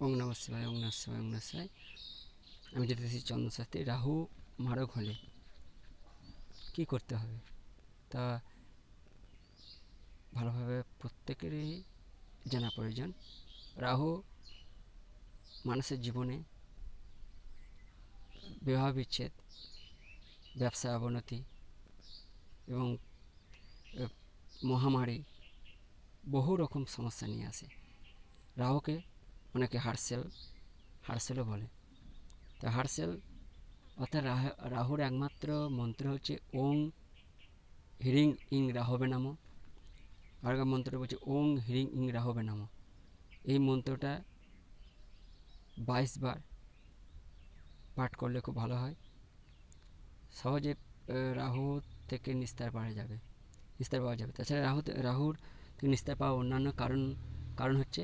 ওং নম শিবায়, ওং নম শিবায়, ওং নম শিবায়। আমি যেতেছি চন্দ্রশাস্ত্রী রাহু মারক হলে। কী করতে হবে? তা ভালোভাবে প্রত্যেকেরই জানা প্রয়োজন। রাহু মানুষের জীবনে বিবাহ বিচ্ছেদ, ব্যবসা অবনতি এবং মহামারী বহু রকম সমস্যা নিয়ে আসে। রাহুকে অনেকে হার্সেল, হার্সেলও বলে। তো হার্সেল, অর্থাৎ রাহুর একমাত্র মন্ত্র হচ্ছে ওং হিরিং ইং রাহবে নাম। আর মন্ত্র বলছে ওং হিরিং ইং রাহবে নাম। এই মন্ত্রটা বাইশ বার পাঠ করলে খুব ভালো হয়। সহজে রাহু থেকে নিস্তার পাওয়া যাবে, নিস্তার পাওয়া যাবে। তাছাড়া রাহু, রাহুর থেকে নিস্তার পাওয়া অন্যান্য কারণ কারণ হচ্ছে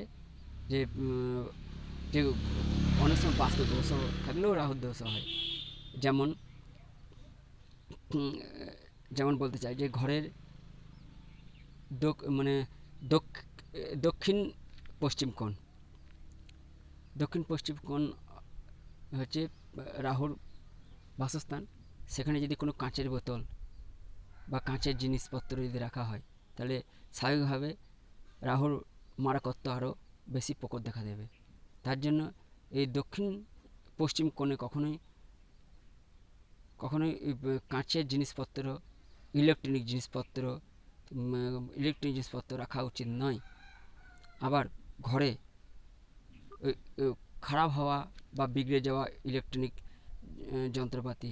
যে যে অনেক সময় বাস্তু দোষ থাকলেও রাহুর দোষ হয়। যেমন যেমন বলতে চাই যে, ঘরের মানে দক- দক্ষিণ পশ্চিম কোণ। দক্ষিণ পশ্চিম কোণ হচ্ছে রাহুর বাসস্থান। সেখানে যদি কোনো কাঁচের বোতল বা কাঁচের জিনিসপত্র যদি রাখা হয়, তাহলে স্বাভাবিকভাবে রাহুর মারকত্ব আরও বেশি প্রকট দেখা দেবে। তার জন্য এই দক্ষিণ পশ্চিম কোণে কখনোই কখনোই কাঁচের জিনিসপত্র ইলেকট্রনিক জিনিসপত্র ইলেকট্রনিক জিনিসপত্র রাখা উচিত নয়। আবার ঘরে খারাপ হওয়া বা বিগড়ে যাওয়া ইলেকট্রনিক যন্ত্রপাতি,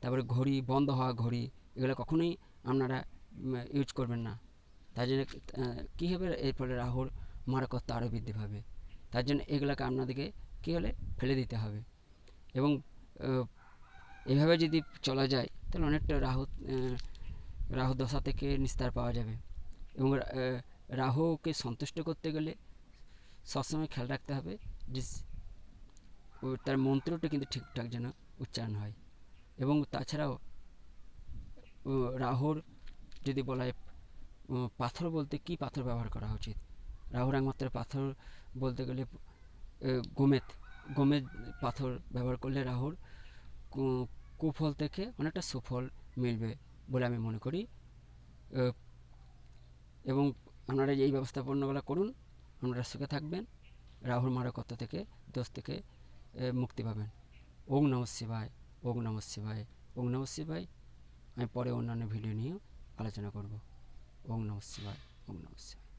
তারপরে ঘড়ি, বন্ধ হওয়া ঘড়ি, এগুলো কখনোই আপনারা ইউজ করবেন না। তার জন্য কী হবে এর ফলে রাহুর মারকত্ব আরও বৃদ্ধি পাবে। তার জন্য এগুলোকে আপনাদেরকে কী হলে? ফেলে দিতে হবে। এবং এভাবে যদি চলা যায়, তাহলে অনেকটা রাহু রাহু দশা থেকে নিস্তার পাওয়া যাবে। এবং রাহুকে সন্তুষ্ট করতে গেলে সবসময় খেয়াল রাখতে হবে যে তার মন্ত্রটা কিন্তু ঠিকঠাক যেন উচ্চারণ হয়। এবং তাছাড়াও রাহুর যদি বলা হয় পাথর বলতে কি পাথর ব্যবহার করা উচিত? রাহুর একমাত্র পাথর বলতে গেলে গোমেদ। গোমেদ পাথর ব্যবহার করলে রাহুর কুফল থেকে অনেকটা সুফল মিলবে বলে আমি মনে করি। এবং আপনারা এই ব্যবস্থাপনাগুলো করুন, আপনারা সুখে থাকবেন, রাহুর মারকত্ব থেকে, দোষ থেকে মুক্তি পাবেন। ওং নম শিবায়, ওং নম শিবায়, ওং নম শিবায়। আমি পরে অন্যান্য ভিডিও নিয়েও আলোচনা করব। ওং নম শিবায়, ওং নম শিবায়।